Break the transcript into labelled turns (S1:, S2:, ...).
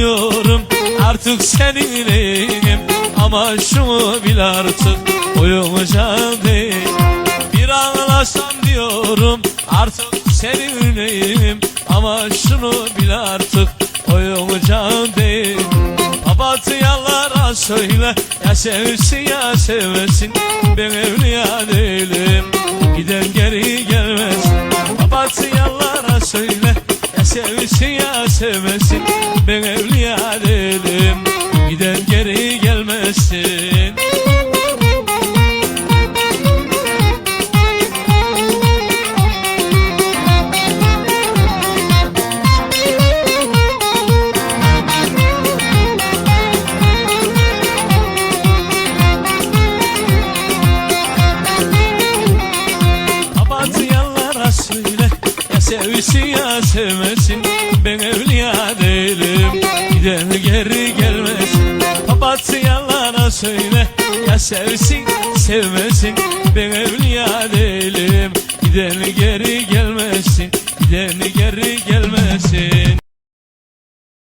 S1: diyorum artık seninim Ama şunu bil artık uyumayacağım değil. Bir ağlasam diyorum artık seninim Ama şunu bil artık uyumayacağım değil. Papatyalara söyle ya sevsin ya sevmesin Ben evliya değilim sevmesin Ben evliya değilim giden geri gelmesin. Papatyalara söyle Ya sevsin ya sevmesin Ben evliya değilim. Giden geri gelmez. Papatyalara söyle. Ya sevsin sevmesin. Ben evliya değilim. Giden geri gelmesin. Giden